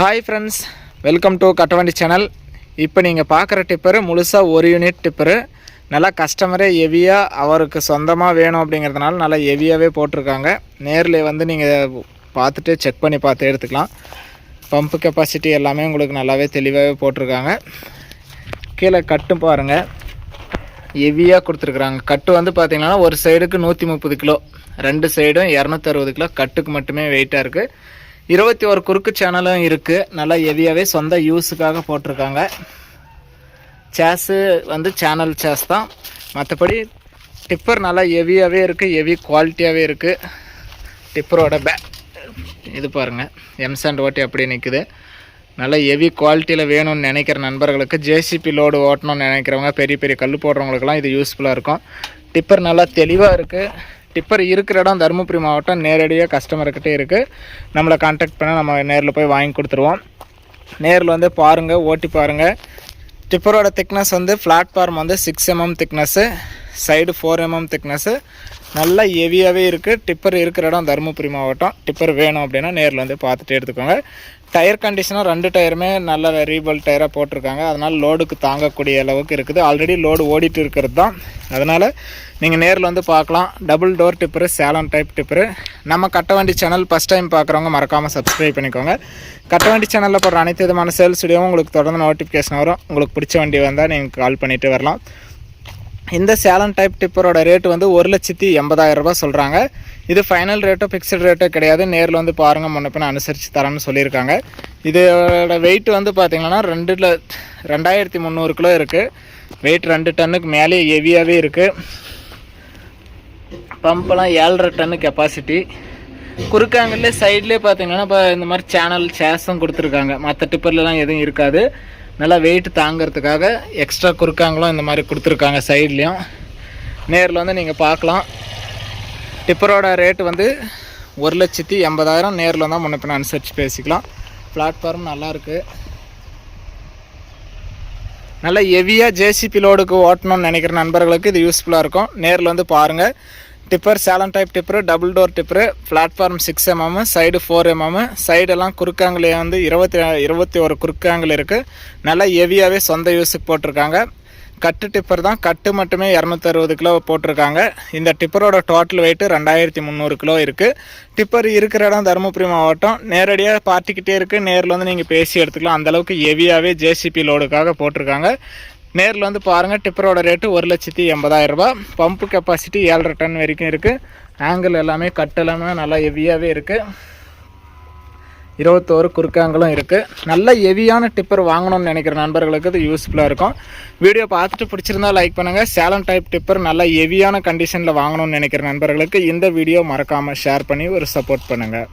Hi friends welcome to Kattavandi channel இப்போ நீங்கள் பார்க்குற டிப்பரு முழுசாக ஒரு யூனிட் டிப்பரு நல்லா கஸ்டமரே ஹெவியாக அவருக்கு சொந்தமாக வேணும் அப்படிங்கிறதுனால நல்லா ஹெவியாகவே போட்டிருக்காங்க. நேரில் வந்து நீங்கள் பார்த்துட்டு செக் பண்ணி பார்த்து எடுத்துக்கலாம். பம்பு கெப்பாசிட்டி எல்லாமே உங்களுக்கு நல்லாவே தெளிவாகவே போட்டிருக்காங்க. கீழே கட்டும் பாருங்கள் ஹெவியாக கொடுத்துருக்குறாங்க. கட்டு வந்து பார்த்திங்கன்னா ஒரு சைடுக்கு நூற்றி முப்பது கிலோ ரெண்டு சைடும் இரநூத்தறுபது கிலோ கட்டுக்கு மட்டுமே வெயிட்டாக இருக்குது இருபத்தி ஒரு குறுக்கு சேனலும் இருக்குது நல்லா ஹெவியாகவே சொந்த யூஸுக்காக போட்டிருக்காங்க. சேஸு வந்து சேனல் சேஸ் தான். மற்றபடி டிப்பர் நல்லா ஹெவியாகவே இருக்குது ஹெவி குவாலிட்டியாகவே இருக்குது டிப்பரோட பே இது பாருங்கள் எம்சாண்ட் ஓட்டி அப்படியே நிற்குது நல்ல ஹெவி குவாலிட்டியில் வேணும்னு நினைக்கிற நண்பர்களுக்கு ஜேசிபி லோடு ஓட்டணும்னு நினைக்கிறவங்க பெரிய பெரிய கல் போடுறவங்களுக்குலாம் இது யூஸ்ஃபுல்லாக இருக்கும். டிப்பர் நல்லா தெளிவாக இருக்குது டிப்பர் இருக்கிற இடம் தருமபுரி மாவட்டம் நேரடியாக கஸ்டமர்கிட்ட இருக்குது நம்மளை காண்டாக்ட் பண்ணால் நம்ம நேரில் போய் வாங்கி கொடுத்துருவோம். நேரில் வந்து பாருங்கள் ஓட்டி பாருங்கள் டிப்பரோட திக்னஸ் வந்து பிளாட்ஃபார்ம் வந்து six mm thickness side four mm thickness நல்லா ஹெவியாகவே இருக்குது டிப்பர் இருக்கிற இடம் தருமபுரி மாவட்டம். டிப்பர் வேணும் அப்படின்னா நேரில் வந்து பார்த்துட்டு எடுத்துக்கோங்க. டயர் கண்டிஷனும் ரெண்டு டயருமே நல்ல ரீபல் டயராக போட்டிருக்காங்க. அதனால் லோடுக்கு தாங்கக்கூடிய அளவுக்கு இருக்குது. ஆல்ரெடி லோடு ஓடிட்டு இருக்கிறது தான். அதனால் நீங்கள் நேரில் வந்து பார்க்கலாம். Double door tipper Salem type tipper நம்ம கட்டவண்டி சேனல் ஃபஸ்ட் டைம் பார்க்குறவங்க மறக்காமல் சப்ஸ்கிரைப் பண்ணிக்கோங்க. கட்ட வண்டி சேனலில் போடுற அனைத்து விதமான சேல்ஸ் வீடியோவும் உங்களுக்கு தொடர்ந்து நோட்டிஃபிகேஷன் வரும். உங்களுக்கு பிடிச்ச வண்டி வந்தால் நீங்கள் கால் பண்ணிவிட்டு வரலாம். இந்த சேலன் டைப் டிப்பரோட ரேட் வந்து ஒரு லட்சத்தி எண்பதாயிரம் ரூபாய் சொல்கிறாங்க இது ஃபைனல் ரேட்டோ ஃபிக்ஸ்டு ரேட்டோ கிடையாது. நேரில் வந்து பாருங்கள் முன்ன அனுசரித்து தரேன்னு சொல்லியிருக்காங்க. இதோட வெயிட் வந்து பார்த்திங்கன்னா ரெண்டு ரெண்டாயிரத்தி முந்நூறு கிலோ இருக்குது வெயிட் ரெண்டு டன்னுக்கு மேலே ஹெவியாகவே இருக்குது பம்பெல்லாம் ஏழரை டன்னு கெப்பாசிட்டி குறுக்காங்கல்லே சைட்லேயே பார்த்தீங்கன்னா இப்போ இந்த மாதிரி சேனல் சேஸும் கொடுத்துருக்காங்க. மற்ற டிப்பர்லலாம் எதுவும் இருக்காது. நல்லா வெயிட் தாங்கிறதுக்காக எக்ஸ்ட்ரா குறுக்காங்களும் இந்த மாதிரி கொடுத்துருக்காங்க சைட்லேயும் நேரில் வந்து நீங்கள் பார்க்கலாம் டிப்பரோட ரேட்டு வந்து ஒரு லட்சத்தி எண்பதாயிரம். நேரில் வந்தால் முன்ன பின்ன அனுசரித்து பேசிக்கலாம். பிளாட்ஃபார்ம் நல்லாயிருக்கு நல்லா ஹெவியாக ஜேசிபி லோடுக்கு ஓட்டணும்னு நினைக்கிற நண்பர்களுக்கு இது யூஸ்ஃபுல்லாக இருக்கும். நேரில் வந்து பாருங்கள் tipper Salem type tipper double door tipper platform six mm side four mm சைடெல்லாம் குறுக்காங்கிலே வந்து இருபத்தி இருபத்தி ஒரு குறுக்காங்கில் இருக்குது நல்லா ஹெவியாகவே சொந்த யூஸுக்கு போட்டிருக்காங்க. கட்டு டிப்பர் தான் கட்டு மட்டுமே இரநூத்தறுபது கிலோ போட்டிருக்காங்க. இந்த டிப்பரோட டோட்டல் வெயிட்டு ரெண்டாயிரத்தி முந்நூறு கிலோ இருக்குது டிப்பர் இருக்கிற இடம் தருமபுரி மாவட்டம். நேரடியாக பார்ட்டிக்கிட்டே இருக்குது நேரில் வந்து நீங்கள் பேசி எடுத்துக்கலாம். அந்தளவுக்கு ஹெவியாகவே ஜேசிபி லோடுக்காக போட்டிருக்காங்க. நேரில் வந்து பாருங்கள் டிப்பரோட ரேட்டு ஒரு லட்சத்தி எண்பதாயிரம் பம்பு கெப்பாசிட்டி ஏழரை டன் வரைக்கும் இருக்குது ஆங்கிள் எல்லாமே கட் எல்லாமே நல்லா ஹெவியாகவே இருக்குது இருபத்தோரு குறுக்காங்களும் இருக்குது நல்ல ஹெவியான டிப்பர் வாங்கணும்னு நினைக்கிற நண்பர்களுக்கு இது யூஸ்ஃபுல்லாக இருக்கும். வீடியோ பார்த்துட்டு பிடிச்சிருந்தா லைக் பண்ணுங்கள் சேலம் டைப் டிப்பர் நல்ல ஹெவியான கண்டிஷனில் வாங்கணும்னு நினைக்கிற நண்பர்களுக்கு இந்த வீடியோ மறக்காமல் ஷேர் பண்ணி ஒரு சப்போர்ட் பண்ணுங்கள்